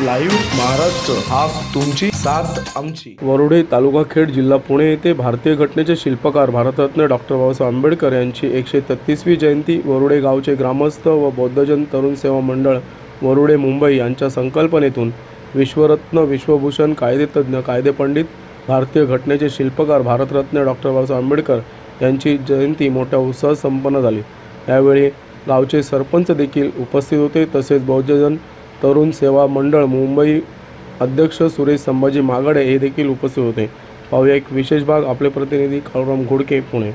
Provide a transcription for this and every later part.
Live Maharashtra हा तुमची साथ आमची. वरुडे तालुका खेड जिल्हा पुणे येथे भारतीय घटनेचे शिल्पकार भारतरत्न डॉक्टर बाबासाहेब आंबेडकर यांची एकशे तेहतीसवी जयंती वरुडे गावचे ग्रामस्थ व बौद्धजन तरुण सेवा मंडळ वरुडे मुंबई यांच्या संकल्पनेतून विश्वरत्न विश्वभूषण कायदेतज्ञ कायदेपंडित भारतीय घटनेचे शिल्पकार भारतरत्न डॉक्टर बाबासाहेब आंबेडकर यांची जयंती मोठ्या उत्साहात संपन्न झाली. यावेळी गावचे सरपंच देखील उपस्थित होते तसेच बौद्धजन तरुण सेवा मंडळ मुंबई अध्यक्ष सुरेश संभाजी मागाडे हे देखील उपस्थित होते. पाहूया एक विशेष भाग. आपले प्रतिनिधी काळूराम घोडके पुणे.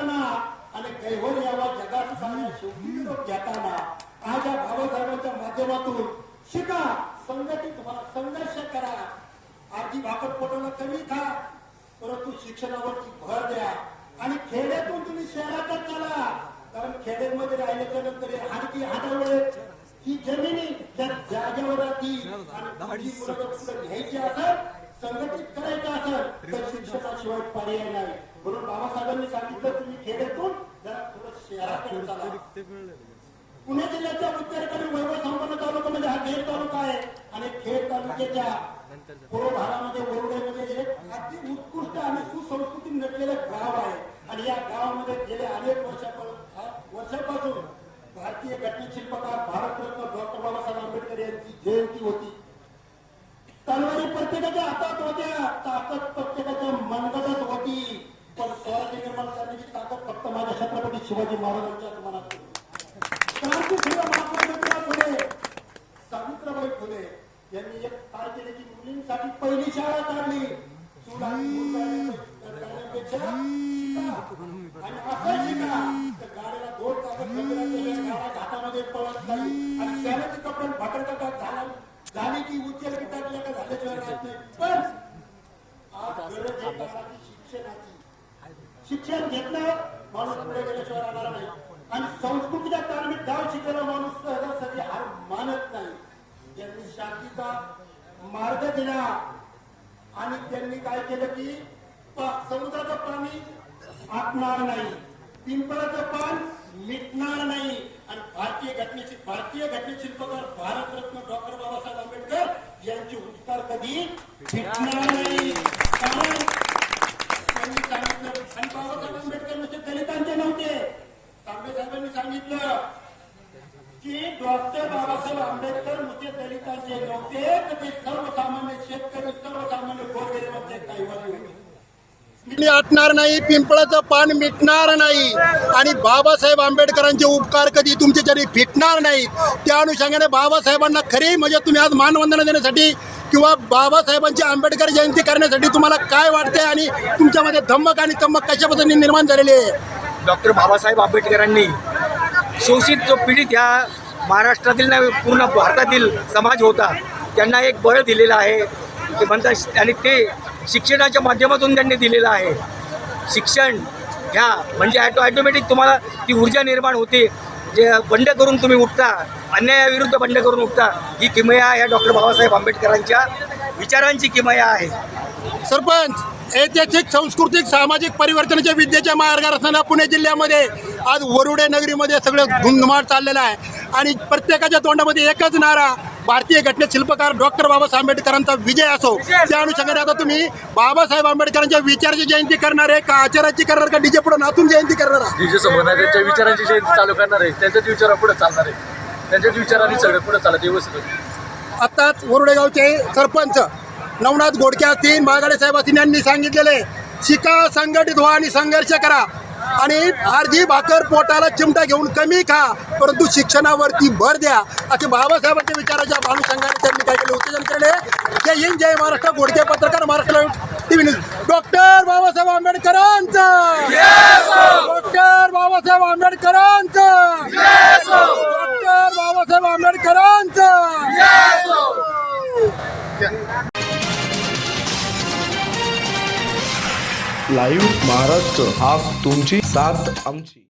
जाताना आणि कैवर यावा जगात साऱ्या शेवटी घेताना आज या बाबासाहेबांच्या माध्यमातून शिका संघटित व्हा संघर्ष करा. आधी भाकर पोटाला कमी खा परंतु शिक्षणावरती भर द्या. आणि खेड्यातून तुम्ही शहरातच चला. कारण खेड्यामध्ये राहिल्याच्या नंतर आणखी हातावर ही जमिनी त्या जागेवर घ्यायची असेल संघटित करायचं असेल तर शिक्षणाशिवाय पर्याय नाही. म्हणून बाबासाहेबांनी सांगितलं खेड्यातून जरा थोडं शहराकडे चला. पुणे जिल्ह्याच्या उत्तरेकडील वैभव संपन्न तालुका म्हणजे हा खेड तालुका आहे आणि खेड तालुक्याच्या भागामध्ये वरुड्यामध्ये एक अति उत्कृष्ट आणि सुसंस्कृती नटलेलं गाव आहे. आणि या गावामध्ये गेल्या अनेक वर्षापासून वर्षापासून भारतीय घटना शिल्पकार भारतरत्न डॉक्टर बाबासाहेब आंबेडकर यांची जयंती होती तलवारी प्रत्येकाच्या हातात होत्या ताकद प्रत्येकाच्या मनगटात होती पण स्वराज्य निर्माण करण्याची ताकद फक्त माझ्या छत्रपती शिवाजी महाराजांच्याच मनात होती. महात्मा फुले सावित्रीबाई फुले यांनी एक काय केले की मुलींसाठी पहिली शाळा काढली. चूल आणि असं शिका. तर गाडीला दोन गाडा घाटामध्ये पळत नाही आणि शहराचे कपडे भाकरकटा झाला झाली की उचल की टाकल्या का झाल्याशिवाय राहत नाही. पण आज गरज आहे शिक्षणाची. शिक्षण घेतलं माणूस पुढे गेल्याशिवाय राहणार नाही आणि संस्कृतीच्या तालमीत गाव शिकलेला माणूस सहजासहजी हार मानत नाही. ज्यांनी शांतीचा मार्ग दिला आणि त्यांनी काय केलं की समुद्राचं पाणी आटणार नाही पिंपळाचं पान मिटणार नाही. आणि भारतीय घटनेची भारतीय घटने शिल्पकार भारतरत्न डॉक्टर बाबासाहेब आंबेडकर यांची उपकार कधी मिटणार नाही कारण त्यांनी सांगितलं आणि बाबासाहेब आंबेडकर नुसते दलितांचे नव्हते तांबे साहेबांनी सांगितलं की डॉक्टर बाबासाहेब आंबेडकर नुसते दलितांचे नव्हते तर ते सर्वसामान्य शेतकरी सर्वसामान्य गोरगरिबांचे कैवारी होते. आटणार नाही पिंपळाचं पान मिटणार नाही आणि बाबासाहेब आंबेडकरांचे उपकार कधी तुमचे जरी फिटणार नाहीत त्या अनुषंगाने बाबासाहेबांना खरी म्हणजे तुम्ही आज मानवंदना देण्यासाठी किंवा बाबासाहेबांची आंबेडकर जयंती करण्यासाठी तुम्हाला काय वाटतंय आणि तुमच्यामध्ये धम्मक आणि चम्मक कशा पद्धतीने निर्माण झालेली आहे? डॉक्टर बाबासाहेब आंबेडकरांनी शोषित जो पीडित ह्या महाराष्ट्रातील नाही पूर्ण भारतातील समाज होता. त्यांना एक बळ दिलेलं आहे. ते म्हणतात आणि ते शिक्षणाच्या माध्यमातून त्यांनी दिलेलं आहे. शिक्षण घ्या. म्हणजे ॲटो ॲटोमॅटिक तुम्हाला ती ऊर्जा निर्माण होते. जे बंड करून तुम्ही उठता अन्यायाविरुद्ध बंड करून उठता ही किमया या डॉक्टर बाबासाहेब आंबेडकरांच्या विचारांची किमया आहे. सरपंच ऐतिहासिक सांस्कृतिक सामाजिक परिवर्तनाच्या विद्येच्या मार्गावर असताना पुणे जिल्ह्यामध्ये आज वरुडे नगरीमध्ये सगळं धुंधमाट चाललेला आहे आणि प्रत्येकाच्या तोंडामध्ये एकच नारा भारतीय घटनेत शिल्पकार डॉक्टर बाबासाहेब आंबेडकरांचा विजय असो त्या अनुषंगाने आता तुम्ही बाबासाहेब आंबेडकरांच्या विचाराची जयंती करणार आहे का आचाराची करणार का डीजे पुढे नाचून जयंती करणार आहे? जे संबंध आहे त्यांच्या विचारांची जयंती चालू करणार आहे त्यांच्याच विचारा पुढे चालणार आहे त्यांच्याच विचारांनी सगळं पुढे चालत व्यवस्थित. आत्ताच वरुडे गावचे सरपंच नवनाथ गोडके असतील बागाडे साहेब असतील यांनी सांगितलेले. शिका संघटित व्हा आणि संघर्ष करा. आणि अर्धी भाकर पोटाला चिमटा घेऊन कमी खा परंतु शिक्षणावरती भर द्या. असे बाबासाहेबांच्या विचाराच्या अनुषंगाने त्यांनी काय केले? उत्तेजन केले जय हिंद जय महाराष्ट्र. गोडके पत्रकार Maharashtra TV news. Doctor Babasaheb आंबेडकरांचा! डॉक्टर बाबासाहेब आंबेडकरांचा! डॉक्टर बाबासाहेब आंबेडकरांचा! लाईव्ह महाराष्ट्र हा तुमची साथ आमची.